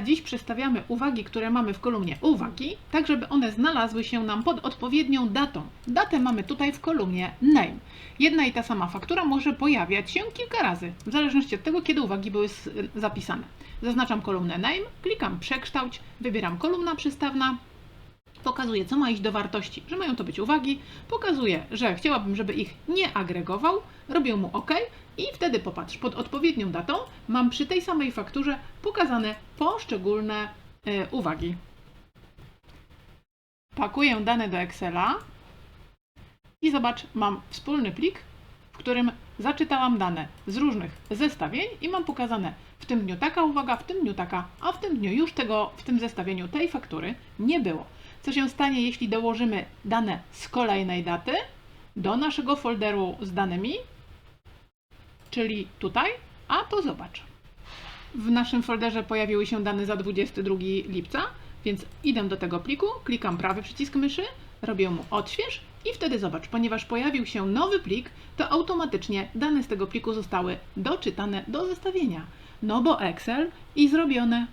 Dziś przestawiamy uwagi, które mamy w kolumnie uwagi, tak żeby one znalazły się nam pod odpowiednią datą. Datę mamy tutaj w kolumnie name. Jedna i ta sama faktura może pojawiać się kilka razy, w zależności od tego, kiedy uwagi były zapisane. Zaznaczam kolumnę name, klikam przekształć, wybieram kolumna przystawna, pokazuję, co ma iść do wartości, że mają to być uwagi, pokazuję, że chciałabym, żeby ich nie agregował, robię mu OK i wtedy popatrz, pod odpowiednią datą mam przy tej samej fakturze pokazane poszczególne e, uwagi. Pakuję dane do Excela i zobacz, mam wspólny plik, w którym zaczytałam dane z różnych zestawień i mam pokazane tym dniu taka uwaga, w tym dniu taka, a w tym dniu już tego, w tym zestawieniu tej faktury nie było. Co się stanie, jeśli dołożymy dane z kolejnej daty do naszego folderu z danymi, czyli tutaj, a to zobacz. W naszym folderze pojawiły się dane za 22 lipca, więc idę do tego pliku, klikam prawy przycisk myszy, robię mu odśwież i wtedy zobacz, ponieważ pojawił się nowy plik, to automatycznie dane z tego pliku zostały doczytane do zestawienia. No bo Excel i zrobione.